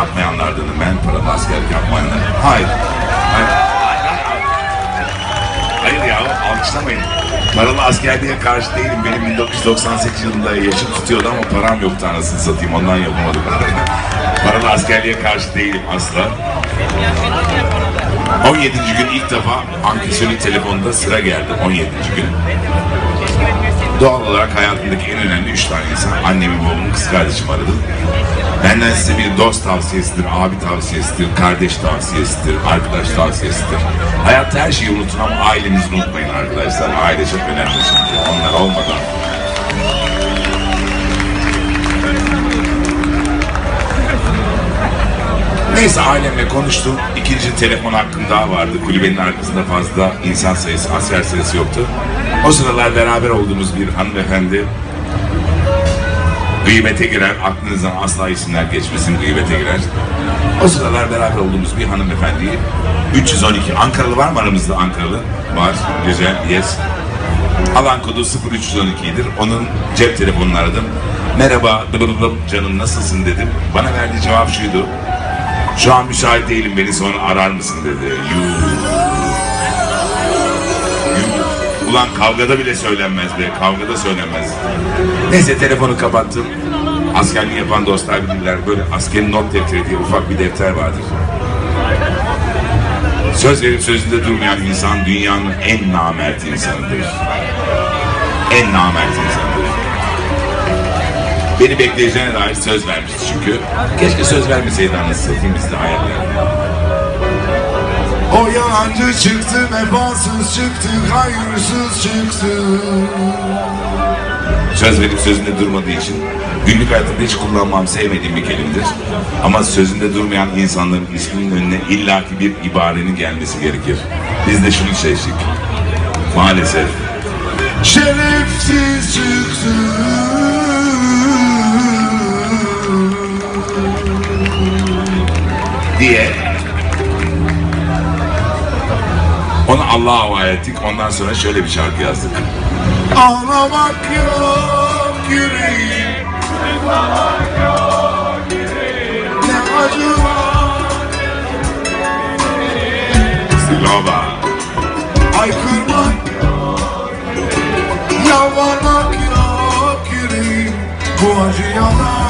yapmayanlardanım ben. Paralı askerlik yapmayanlar. Hayır. Hayır. Hayır ya alkışlamayın. Paralı askerliğe karşı değilim. Benim 1998 yılında yaşım tutuyordu ama param yoktu anasını satayım. Ondan yapamadım. Paralı askerliğe karşı değilim asla. 17. gün ilk defa ankesörlük telefonda sıra geldi. 17. gün. Doğal olarak hayatımdaki en önemli üç tane insan. Annemi, babamı, kız kardeşim aradım. Benden size bir dost tavsiyesidir, abi tavsiyesidir, kardeş tavsiyesidir, arkadaş tavsiyesidir. Hayatta her şeyi unutun ama ailenizi unutmayın arkadaşlar. Aile çok önemli çünkü. Onlar olmadan Neyse ailemle konuştum. İkinci telefon hakkım daha vardı. Kulübenin arkasında fazla insan sayısı, asker sayısı yoktu. O sıralar beraber olduğumuz bir hanımefendi gıybete girer. Aklınızdan asla isimler geçmesin gıybete girer. O sıralar beraber olduğumuz bir hanımefendiyi 312 Ankaralı var mı aramızda Ankaralı? Var. Güzel. Yes. Alan kodu 0312'dir. Onun cep telefonunu aradım. Merhaba dıbıbıbım canım nasılsın dedim. Bana verdiği cevap şuydu. Şu an müsait değilim beni sonra arar mısın dedi. Yuh. Ulan kavgada bile söylenmez be. Kavgada söylenmez. Neyse telefonu kapattım. Askerliği yapan dostlar bilirler. Böyle askerin not defteri diye ufak bir defter vardır. Söz verip sözünde durmayan insan dünyanın en namert insanıdır. En namert insanıdır. Beni bekleyeceğine dair söz vermişti çünkü. Keşke söz vermeseydi anasını satayım biz de hayaller. Yalancı çıktı, vefasız çıktı, hayırsız çıktı. Söz verip sözünde durmadığı için günlük hayatımda hiç kullanmam sevmediğim bir kelimedir. Ama sözünde durmayan insanların isminin önüne illaki bir ibarenin gelmesi gerekir. Biz de şunu seçtik. Maalesef. Şerefsiz çıktı. diye Allah'a havale ettik. Ondan sonra şöyle bir şarkı yazdık. Ağlamak yok yüreğim. Ne acı var. Silova. Haykırmak yok. Yalvarmak yok yüreğim. Bu acı yalan.